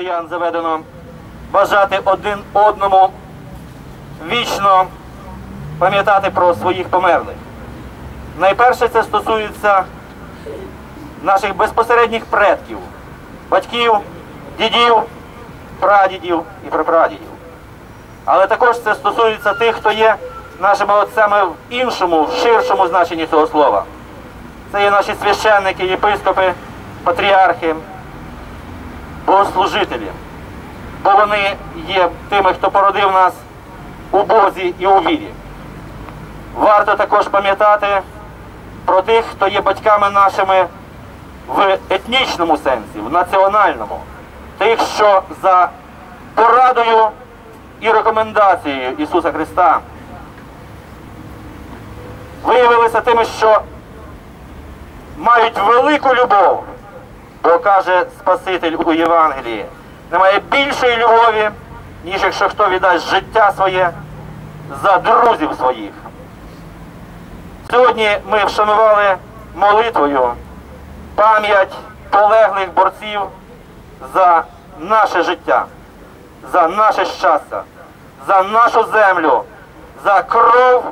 християн заведено бажати один одному вічно пам'ятати про своїх померлих. Найперше це стосується наших безпосередніх предків, батьків, дідів, прадідів і прапрадідів. Але також це стосується тих, хто є нашими отцями в іншому, в ширшому значенні цього слова. Це є наші священники, єпископи, патріархи, богослужителі. Бо вони є тими, хто породив нас у Бозі і у вірі. Варто також пам'ятати про тих, хто є батьками нашими в етнічному сенсі, в національному, тих, що за порадою і рекомендацією Ісуса Христа виявилися тими, що мають велику любов, бо каже Спаситель у Євангелії, немає більшої любові, ніж якщо хто віддасть життя своє за друзів своїх. Сьогодні ми вшанували молитвою пам'ять полеглих борців за наше життя, за наше щастя, за нашу землю, за кров,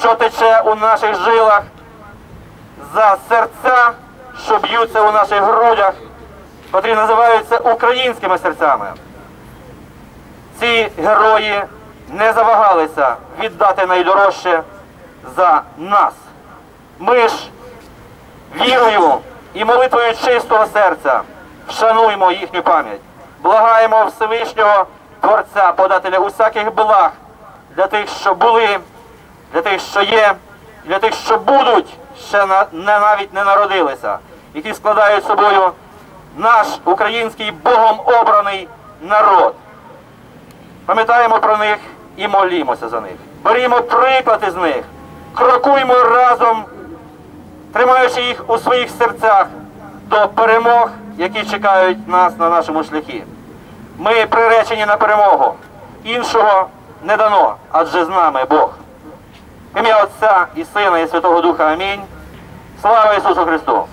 що тече у наших жилах, за серця, що б'ються у наших грудях, котрі називаються українськими серцями. Ці герої не завагалися віддати найдорожче за нас. Ми ж вірою і молитвою чистого серця вшануємо їхню пам'ять. Благаємо Всевишнього Творця, подателя усяких благ для тих, що були, для тих, що є, для тих, що будуть, ще навіть не народилися, які складають собою наш український Богом обраний народ. Пам'ятаємо про них і молімося за них. Берімо приклад із них, крокуймо разом, тримаючи їх у своїх серцях до перемог, які чекають нас на нашому шляхі. Ми приречені на перемогу. Іншого не дано, адже з нами Бог. Ім'я Отця і Сина, і Святого Духа. Амінь. Glória a Jesus Cristo.